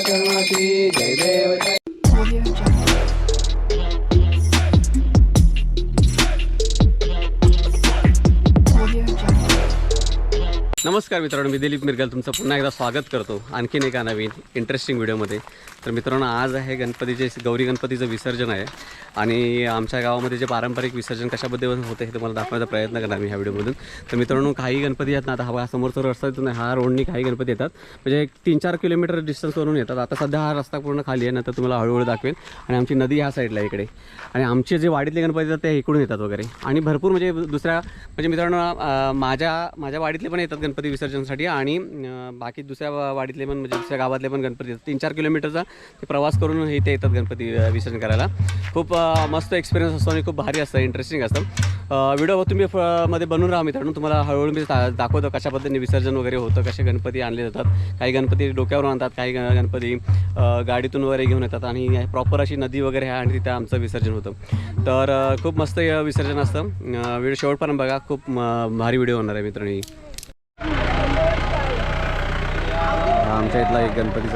चरणाची जय देव जय नमस्कार मित्रांनो मी दिलीप मिरगल. तुमचं पुन्हा एकदा स्वागत करतो. आणखीन एका नवीन इंटरेस्टिंग व्हिडिओमध्ये तर मित्रांनो आज आहे गणपतीचे गौरी गणपतीचं विसर्जन आहे. आणि आमच्या गावामध्ये जे पारंपरिक विसर्जन कशाबद्दल होते होतं हे तुम्हाला दाखवायचा प्रयत्न करणार मी ह्या व्हिडिओमधून. तर मित्रांनो काही गणपती आहेत ना आता हा समोरचा रस्ता येतो ना हा रोडनी काही गणपती येतात. म्हणजे एक तीन चार किलोमीटर डिस्टन्सवरून येतात. आता सध्या हा रस्ता पूर्ण खाली आहे नंतर तुम्हाला हळूहळू दाखवेन. आणि आमची नदी ह्या साईडला इकडे. आणि आमचे जे वाडीतले गणपती येतात ते इकडून येतात वगैरे. आणि भरपूर म्हणजे दुसऱ्या म्हणजे मित्रांनो माझ्या माझ्या वाडीतले पण येतात गणपती विसर्जनासाठी. आणि बाकी दुसऱ्या वाडीतले पण म्हणजे दुसऱ्या गावातले पण गणपती येतात. तीन चार किलोमीटरचा ते प्रवास करून इथे येतात गणपती विसर्जन करायला. खूप मस्त एक्सपिरियन्स असतो आणि खूप भारी असतं इंटरेस्टिंग असतं. व्हिडिओ तुम्ही मध्ये बनवून राहा मित्रांनो. तुम्हाला हळूहळू मी दाखवतो कशा पद्धतीने विसर्जन वगैरे होतं कसे गणपती आणले जातात. काही गणपती डोक्यावर आणतात काही गणपती गाडीतून वगैरे घेऊन येतात आणि प्रॉपर अशी नदी वगैरे आहे आणि तिथे आमचं विसर्जन होतं. तर खूप मस्त विसर्जन असतं. व्हिडिओ शेवटपर्यंत बघा. खूप भारी व्हिडिओ होणार आहे मित्रांनो आमच्या इथला एक गणपती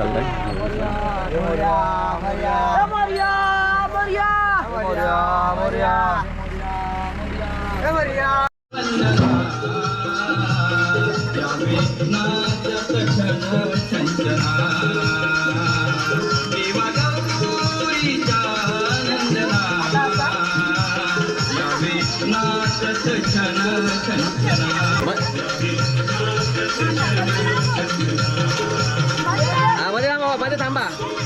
चाललायमध्ये थांबा मध्ये थांबा नौका हिरावा पहिलं शिराला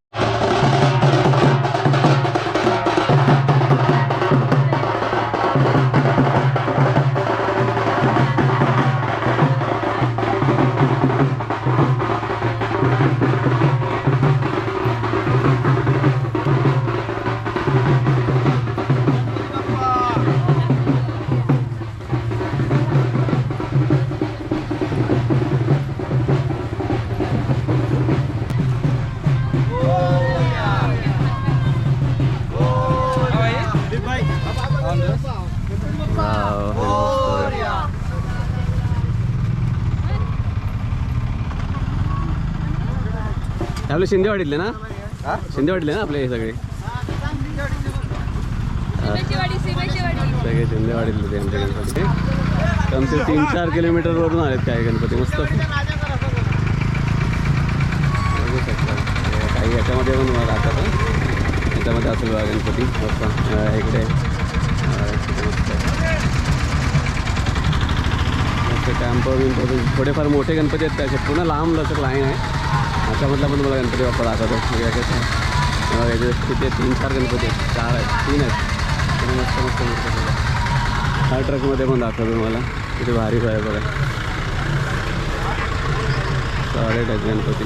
आपले शिंदेवाडीतले ना? शिंदेवाडीतले ना आपले हे सगळे? सगळे शिंदेवाडीतले ते आमचे गणपती. आमचे तीन चार किलोमीटरवरून आलेत काय गणपती. मस्त. बघू शकता काही याच्यामध्ये पण मला दाखवतं. याच्यामध्ये असेल बघा गणपती. मस्त. इकडे. मस्त. कॅम्प बिंप थोडेफार मोठे गणपती आहेत त्याचे पूर्ण लांब लचक लाईन आहे. त्याच्यामधला पण तुम्हाला गणपती बाप्पा दाखवतो. याचे किती? तीन चार गणपती आहेत. चार आहेत. तीन आहेत. मस्त मस्त आहेत. हा ट्रकमध्ये पण दाखवतो तुम्हाला. किती भारी आहे बघा. साडे आहेत गणपती.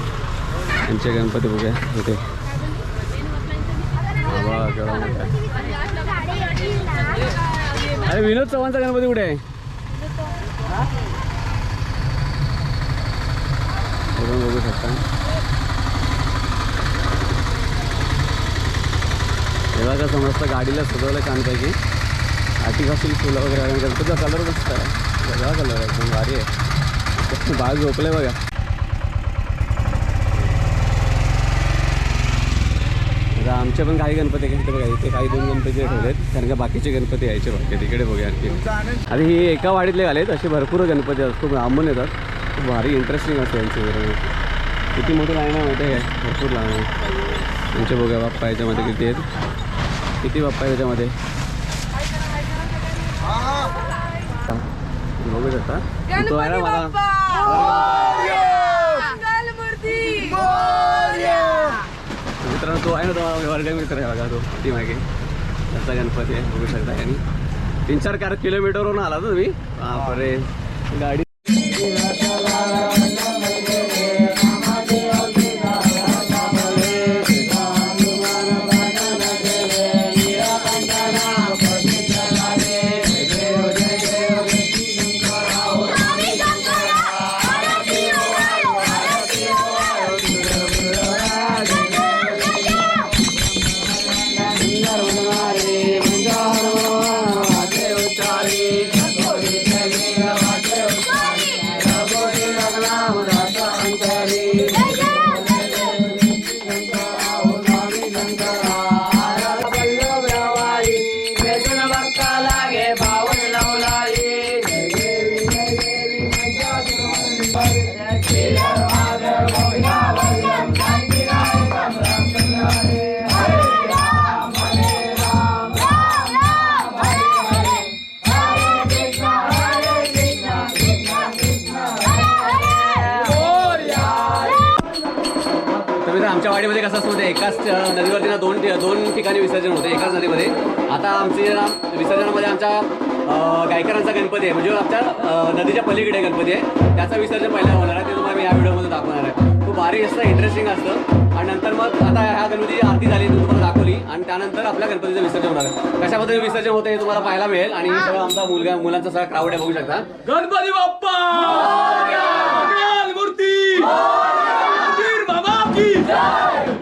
यांचे गणपती इथे. बघा आहे. अरे विनोद चव्हाणचा गणपती कुठे आहे? बघून बघू शकता. तेव्हा कसं मस्त गाडीला सजवलं छानपैकी. आर्टिफिशियल फुलं वगैरे आहे गणपतीचा कलर मस्त आहे. वेगळा कलर आहे. एकदम भारी आहे. बाळ झोपलं बघा. आता आमचे पण काही गणपती आहेत. बघा इथे काही दोन गणपती ठेवलेत. कारण का बाकीचे गणपती यायचे बाकी तिकडे बघूया आणखी. आणि ही एका वाडीतले आलेत असे भरपूर गणपती असतात खूप लांबून येतात. खूप भारी इंटरेस्टिंग असतं यांची मिरवणूक किती मोठी लाईन आहे माहिती आहे भरपूर लाईन आहे तुमचे बघा बाप्पा याच्यामध्ये किती आहेत. किती बाप्पा आहे त्याच्यामध्ये? बघू शकता तो आहे ना मला. मित्रांनो तो आहे ना तो वर्ग मित्र आहे बघा तो ती मागे. त्याचा गणपती आहे बघू शकता आणि. तीन चार कार किलोमीटरवरून आला तुम्ही? बापरे. गाडी वाडीमध्ये कसं असतं आहे, एकाच नदीवरती ना दोन दोन ठिकाणी विसर्जन होते एकाच नदीमध्ये. आता आमची ना विसर्जनामध्ये आमच्या गायकरांचा गणपती आहे. म्हणजे आमच्या नदीच्या पलीकडे गणपती आहे. त्याचं विसर्जन पहिला होणार आहे ते तुम्हाला मी या व्हिडिओमध्ये दाखवणार आहे. खूप भारी असतं इंटरेस्टिंग असतं. आणि नंतर मग आता ह्या गणपतीची आरती झाली ती तुम्हाला दाखवली. आणि त्यानंतर आपल्या गणपतीचं विसर्जन होणार आहे. कशा पद्धतीने विसर्जन होतं हे तुम्हाला पाहायला मिळेल. आणि हे सगळं आमचा मुलगा मुलांचा सगळा क्राऊड आहे बघू शकता. गणपती बाप्पा! मंगल मूर्ती! मंदिर बाबा की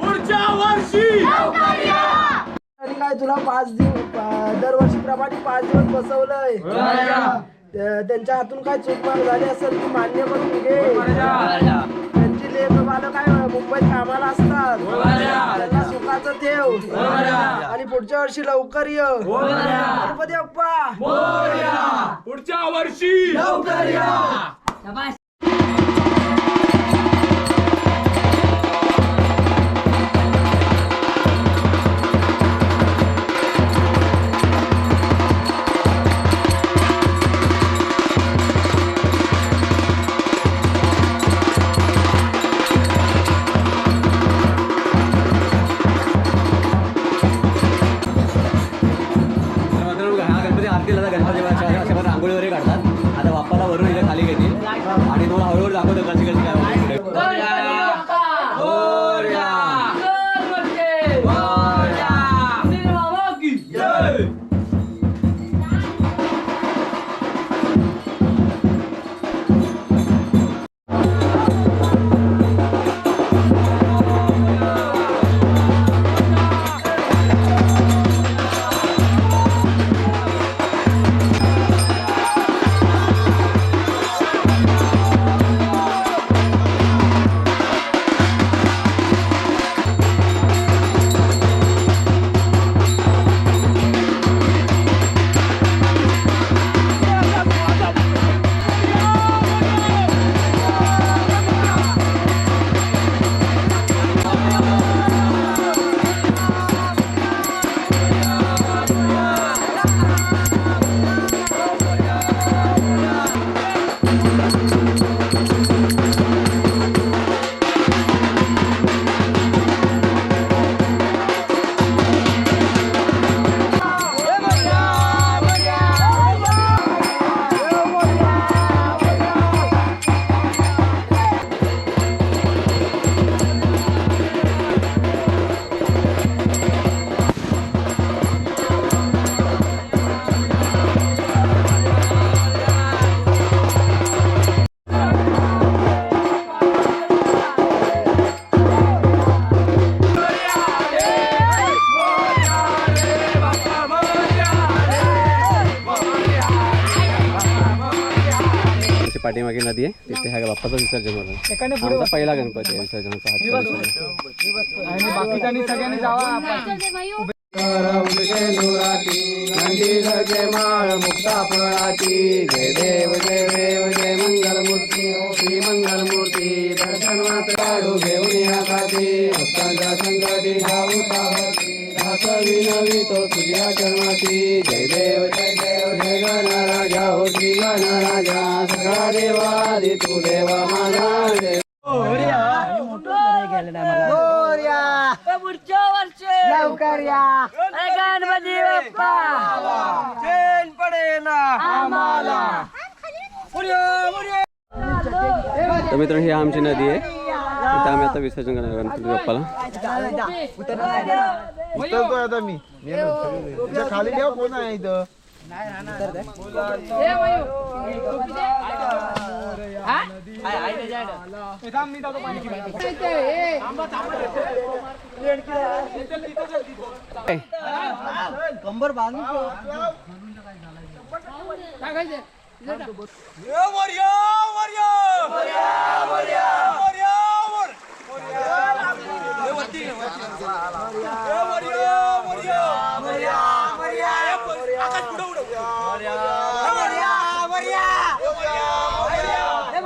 पुढच्या वर्षी आणि काय तुला पाच दिवस दरवर्षीप्रमाणे पाच दिवस बसवलंय. त्या- त्यांच्या हातून काय चूकमाक झाली असेल ती मान्य करून घे. त्यांची लेख बाळ काय मुंबईत कामाला असतात. त्यांना सुखाचं ठेव. आणि पुढच्या वर्षी लवकर ये. गणपती बाप्पा पुढच्या वर्षी तर पाठीमागे नदी आहे. तिथे ह्या बाप्पाचं विसर्जन होतं आमचा पहिला गणपती आहे विसर्जनाचा. विसर्जन जय देव जय देव जय मंगल मूर्ती श्री मंगल मूर्ती दर्शन मात्र काढू घेऊन या खाती भक्तांच्या संकटी जाऊ दास तुझ्या चरणाची. जय देव जय देव जय गणराजा. हो श्री गणराजा. सगळा देवादी तू देवा माझा. जय लवकर या. गणपती बाप्पा. चैन पडे ना आम्हाला. तर मित्रांनो ही आमची नदी आहे. इथे आम्ही आता विसर्जन करणार गणपती बाप्पाला. उतरतोय आता मी. तुझ्या खाली ठेव कोण आहे इथं? कंबर बांधून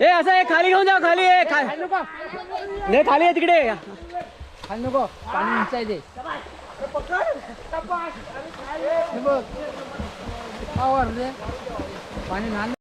ए. असं आहे खाली घेऊन जा खाली आहे खा- नाही खाली आहे तिकडे खाली नको. पाणी उंचाय दे. हे बघ. पावर रे. पाणी लहान